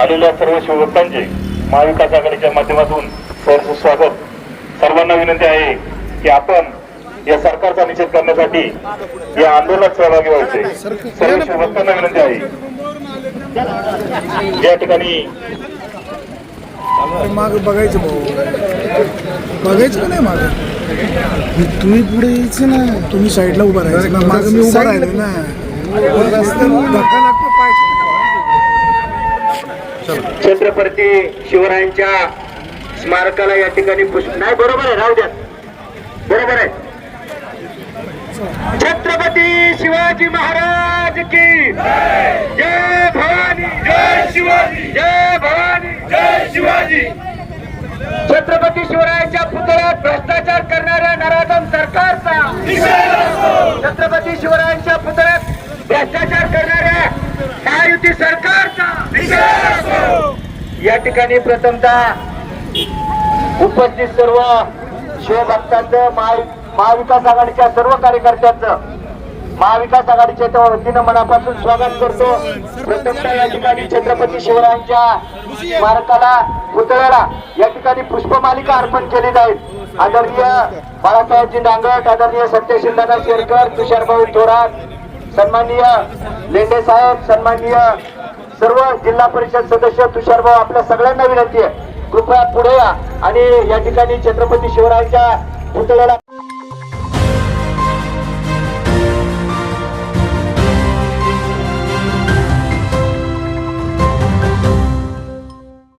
आलेल्या सर्व शिवभक्तांचे महाविकास आघाडीच्या माध्यमातून सहर्ष स्वागत. सर्वांना विनंती आहे की आपण या सरकारचा निषेध करण्यासाठी या आंदोलनात सहभागी व्हायचे. सर्व शिवभक्तांना विनंती आहे. या ठिकाणी माग बघायचं भाऊ. बघायचं का नाही माग? तुम्ही पुढे यायचं ना. तुम्ही साईडला उभा राहायचं. ना माग मी उभा राहिलो ना. धक्का लागतो पाय. छत्रपती शिवरायांच्या स्मारकाला या ठिकाणी पुष्प नाही बरोबर आहे राहू द्या. बरोबर आहे. छत्रपती शिवाजी महाराज की जय भवानी जय शिवाजी जय भवानी जय शिवाजी. छत्रपती शिवरायांच्या पुतळ्यात भ्रष्टाचार करणाऱ्या नराधम सरकारचा. छत्रपती शिवरायांच्या पुतळ्यात भ्रष्टाचार करणाऱ्या महायुती सरकारचा. या ठिकाणी प्रथमतः उपस्थित सर्व शिवभक्तांचं महा- महाविकास आघाडीच्या सर्व कार्यकर्त्यांचं महाविकास आघाडीच्या वतीनं मनापासून स्वागत करतो. प्रथमतः या ठिकाणी छत्रपती शिवरायांच्या स्मारकाला पुतळ्याला या ठिकाणी पुष्पमालिका अर्पण केली जाईल. आदरणीय बाळासाहेबजी डांगट आदरणीय सत्यशीलदादा शेरकर तुषारभाऊ थोरात सन्माननीय लेंडे साहेब सन्माननीय सर्व जिल्हा परिषद सदस्य तुषारभाऊ आपल्या सगळ्यांना विनंती आहे. कृपया पुढे या. आणि या ठिकाणी छत्रपती शिवरायांच्या पुतळ्याला